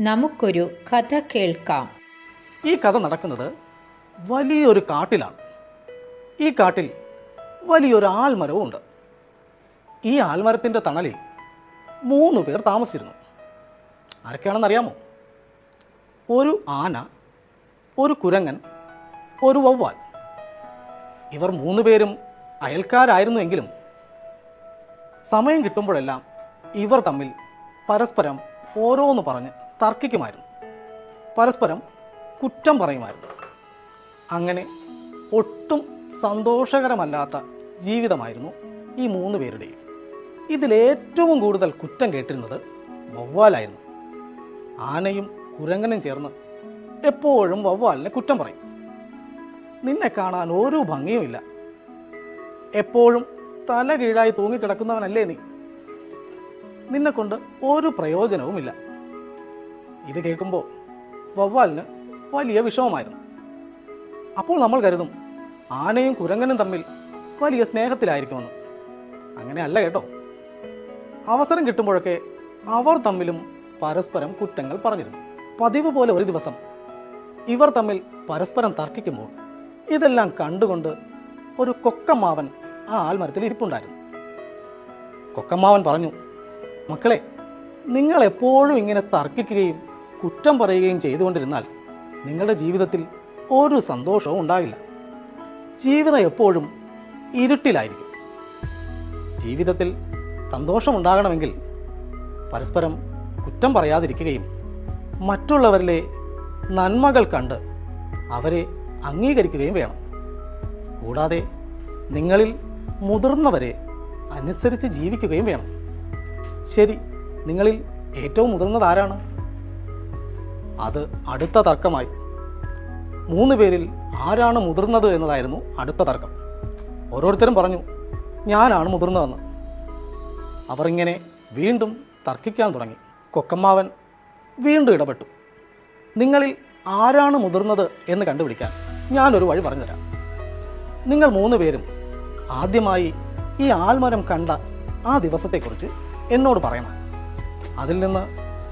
നമുക്കൊരു കഥ കേൾക്കാം. ഈ കഥ നടക്കുന്നത് വലിയൊരു കാട്ടിലാണ്. ഈ കാട്ടിൽ വലിയൊരു ആൽമരവും ഉണ്ട് ഈ ആൽമരത്തിന്റെ തണലിൽ മൂന്ന് പേർ താമസിച്ചിരുന്നു. ആരൊക്കെയാണെന്ന് അറിയാമോ ഒരു ആന ഒരു കുരങ്ങൻ ഒരു വവ്വാൽ. ഇവർ മൂന്ന് പേരും അയൽക്കാരായിരുന്നുവെങ്കിലും സമയം കിട്ടുമ്പോഴെല്ലാം ഇവർ തമ്മിൽ പരസ്പരം ഓരോന്ന് പറഞ്ഞ് തർക്കിക്കുമായിരുന്നു. പരസ്പരം കുറ്റം പറയുമായിരുന്നു. അങ്ങനെ ഒട്ടും സന്തോഷകരമല്ലാത്ത ജീവിതമായിരുന്നു ഈ മൂന്ന് പേരുടെയും. ഇതിലേറ്റവും കൂടുതൽ കുറ്റം കേട്ടിരുന്നത് വവ്വാലായിരുന്നു. ആനയും കുരങ്ങനും ചേർന്ന് എപ്പോഴും വവ്വാലിനെ കുറ്റം പറയും. നിന്നെ കാണാൻ ഒരു ഭംഗിയുമില്ല. എപ്പോഴും തല കീഴായി തൂങ്ങിക്കിടക്കുന്നവനല്ലേ നീ? നിന്നെക്കൊണ്ട് ഒരു പ്രയോജനവുമില്ല. ഇത് കേൾക്കുമ്പോൾ വവ്വാലിന് വലിയ വിഷമമായിരുന്നു. അപ്പോൾ നമ്മൾ കരുതും ആനയും കുരങ്ങനും തമ്മിൽ വലിയ സ്നേഹത്തിലായിരിക്കുമെന്ന്. അങ്ങനെയല്ല കേട്ടോ. അവസരം കിട്ടുമ്പോഴൊക്കെ അവർ തമ്മിലും പരസ്പരം കുറ്റങ്ങൾ പറഞ്ഞിരുന്നു. പതിവ് പോലെ ഒരു ദിവസം ഇവർ തമ്മിൽ പരസ്പരം തർക്കിക്കുമ്പോൾ ഇതെല്ലാം കണ്ടുകൊണ്ട് ഒരു കൊക്കമാവൻ ആ ആൽമരത്തിൽ ഇരിപ്പുണ്ടായിരുന്നു. കൊക്കമാവൻ പറഞ്ഞു മക്കളെ നിങ്ങൾ എപ്പോഴും ഇങ്ങനെ തർക്കിക്കുകയും കുറ്റം പറയുകയും ചെയ്തുകൊണ്ടിരുന്നാൽ നിങ്ങളുടെ ജീവിതത്തിൽ ഒരു സന്തോഷവും ഉണ്ടാകില്ല. ജീവിതം എപ്പോഴും ഇരുട്ടിലായിരിക്കും. ജീവിതത്തിൽ സന്തോഷമുണ്ടാകണമെങ്കിൽ പരസ്പരം കുറ്റം പറയാതിരിക്കുകയും മറ്റുള്ളവരിലെ നന്മകൾ കണ്ട് അവരെ അംഗീകരിക്കുകയും വേണം. കൂടാതെ നിങ്ങളിൽ മുതിർന്നവരെ അനുസരിച്ച് ജീവിക്കുകയും വേണം. ശരി നിങ്ങളിൽ ഏറ്റവും മുതിർന്നത് ആരാണ് അത് അടുത്ത തർക്കമായി. മൂന്ന് പേരിൽ ആരാണ് മുതിർന്നത് എന്നതായിരുന്നു അടുത്ത തർക്കം. ഓരോരുത്തരും പറഞ്ഞു ഞാനാണ് മുതിർന്നതെന്ന്. അവർ ഇങ്ങനെ വീണ്ടും തർക്കിക്കാൻ തുടങ്ങി. കൊക്കമ്മാവൻ വീണ്ടും ഇടപെട്ടു. നിങ്ങളിൽ ആരാണ് മുതിർന്നത് എന്ന് കണ്ടുപിടിക്കാൻ ഞാനൊരു വഴി പറഞ്ഞുതരാം. നിങ്ങൾ മൂന്ന് പേരും ആദ്യമായി ഈ ആൽമരം കണ്ട ആ ദിവസത്തെക്കുറിച്ച് എന്നോട് പറയണം. അതിൽ നിന്ന്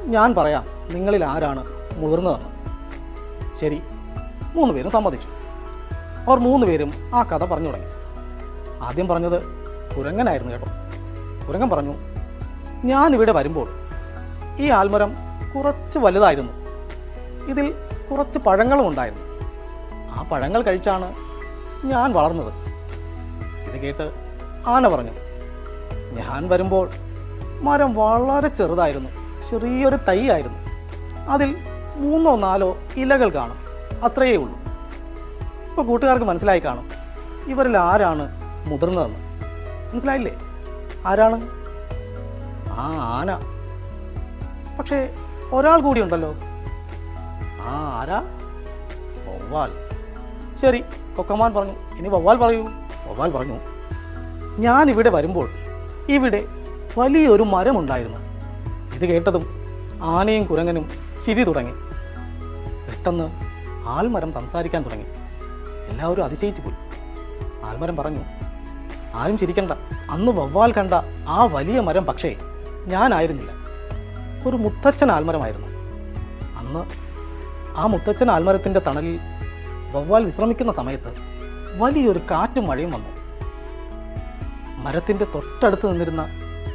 ഞാൻ പറയാം നിങ്ങളിൽ ആരാണ് മുതിർന്നതെന്ന് ശരി മൂന്ന് പേരും സമ്മതിച്ചു. അവർ മൂന്ന് പേരും ആ കഥ പറഞ്ഞു തുടങ്ങി. ആദ്യം പറഞ്ഞത് കുരങ്ങനായിരുന്നു കേട്ടോ. കുരങ്ങൻ പറഞ്ഞു ഞാനിവിടെ വരുമ്പോൾ ഈ ആൽമരം കുറച്ച് വലുതായിരുന്നു. ഇതിൽ കുറച്ച് പഴങ്ങളും ഉണ്ടായിരുന്നു. ആ പഴങ്ങൾ കഴിച്ചാണ് ഞാൻ വളർന്നത്. ഇത് കേട്ട് ആന പറഞ്ഞു ഞാൻ വരുമ്പോൾ മരം വളരെ ചെറുതായിരുന്നു. ചെറിയൊരു തൈ ആയിരുന്നു. അതിൽ മൂന്നോ നാലോ ഇലകൾ കാണും. അത്രയേ ഉള്ളൂ. ഇപ്പോൾ കൂട്ടുകാർക്ക് മനസ്സിലായി കാണും. ഇവരിൽ ആരാണ് മുതിർന്നതെന്ന്. മനസ്സിലായില്ലേ? ആരാണ്? ആ ആന. പക്ഷേ ഒരാൾ കൂടി ഉണ്ടല്ലോ. ആ ആരാ? വവ്വാൽ. ശരി കൊക്കമാൻ പറഞ്ഞു. ഇനി വവ്വാൽ പറയൂ. വവ്വാൽ പറഞ്ഞു. ഞാൻ ഇവിടെ വരുമ്പോൾ ഇവിടെ വലിയൊരു മരമുണ്ടായിരുന്നു. ഇത് കേട്ടതും ആനയും കുരങ്ങനും ചിരി തുടങ്ങി. പെട്ടെന്ന് ആൽമരം സംസാരിക്കാൻ തുടങ്ങി. എല്ലാവരും അതിശയിച്ചു പോയി. ആൽമരം പറഞ്ഞു ആരും ചിരിക്കണ്ട. അന്ന് വവ്വാൽ കണ്ട ആ വലിയ മരം പക്ഷേ ഞാനായിരുന്നില്ല. ഒരു മുത്തച്ഛൻ ആൽമരമായിരുന്നു. അന്ന് ആ മുത്തച്ഛൻ ആൽമരത്തിന്റെ തണലിൽ വവ്വാൽ വിശ്രമിക്കുന്ന സമയത്ത് വലിയൊരു കാറ്റും മഴയും വന്നു. മരത്തിന്റെ തൊട്ടടുത്ത് നിന്നിരുന്ന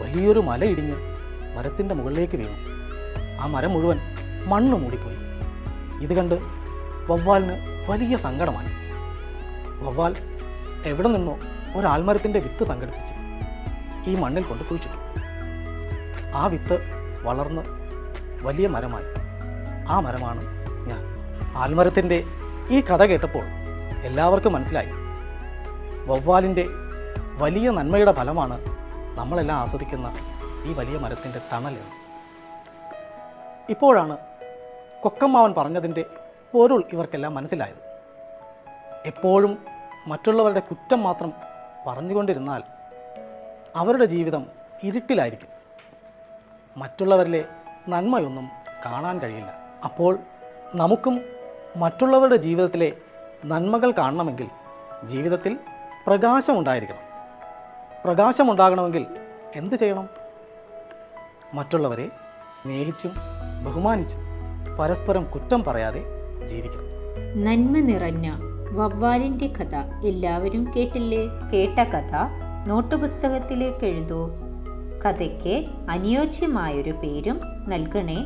വലിയൊരു മല ഇടിഞ്ഞ് മരത്തിന്റെ മുകളിലേക്ക് വീണു. ആ മരം മുഴുവൻ മണ്ണ് മൂടിപ്പോയി ഇത് കണ്ട് വവ്വാലിന് വലിയ സങ്കടമായി. വവ്വാൽ എവിടെ നിന്നോ ഒരാൽമരത്തിന്റെ വിത്ത് സംഘടിപ്പിച്ച് ഈ മണ്ണിൽ കൊണ്ട് കുഴിച്ചിട്ടു. ആ വിത്ത് വളർന്ന് വലിയ മരമായി. ആ മരമാണ് ഞാൻ. ആൽമരത്തിന്റെ ഈ കഥ കേട്ടപ്പോൾ എല്ലാവർക്കും മനസ്സിലായി. വവ്വാലിന്റെ വലിയ നന്മയുടെ ഫലമാണ് നമ്മളെല്ലാം ആസ്വദിക്കുന്ന ഈ വലിയ മരത്തിന്റെ തണലെന്ന് ഇപ്പോഴാണ് കൊക്കമ്മാവൻ പറഞ്ഞതിന്റെ പൊരുൾ ഇവർക്കെല്ലാം മനസ്സിലായത്. എപ്പോഴും മറ്റുള്ളവരുടെ കുറ്റം മാത്രം പറഞ്ഞുകൊണ്ടിരുന്നാൽ അവരുടെ ജീവിതം ഇരുട്ടിലായിരിക്കും. മറ്റുള്ളവരിലെ നന്മയൊന്നും കാണാൻ കഴിയില്ല. അപ്പോൾ നമുക്കും മറ്റുള്ളവരുടെ ജീവിതത്തിലെ നന്മകൾ കാണണമെങ്കിൽ ജീവിതത്തിൽ പ്രകാശമുണ്ടായിരിക്കണം. പ്രകാശമുണ്ടാകണമെങ്കിൽ എന്ത് ചെയ്യണം? മറ്റുള്ളവരെ സ്നേഹിച്ചും ബഹുമാനിച്ചും പരസ്പരം കുറ്റം പറയാതെ ജീവിക്കണം. നന്മ നിറഞ്ഞ വവ്വാലിന്റെ കഥ എല്ലാവരും കേട്ടില്ലേ? കേട്ട കഥ നോട്ടുപുസ്തകത്തിലേക്ക് എഴുതൂ. കഥയ്ക്ക് അനുയോജ്യമായൊരു പേരും നൽകണേ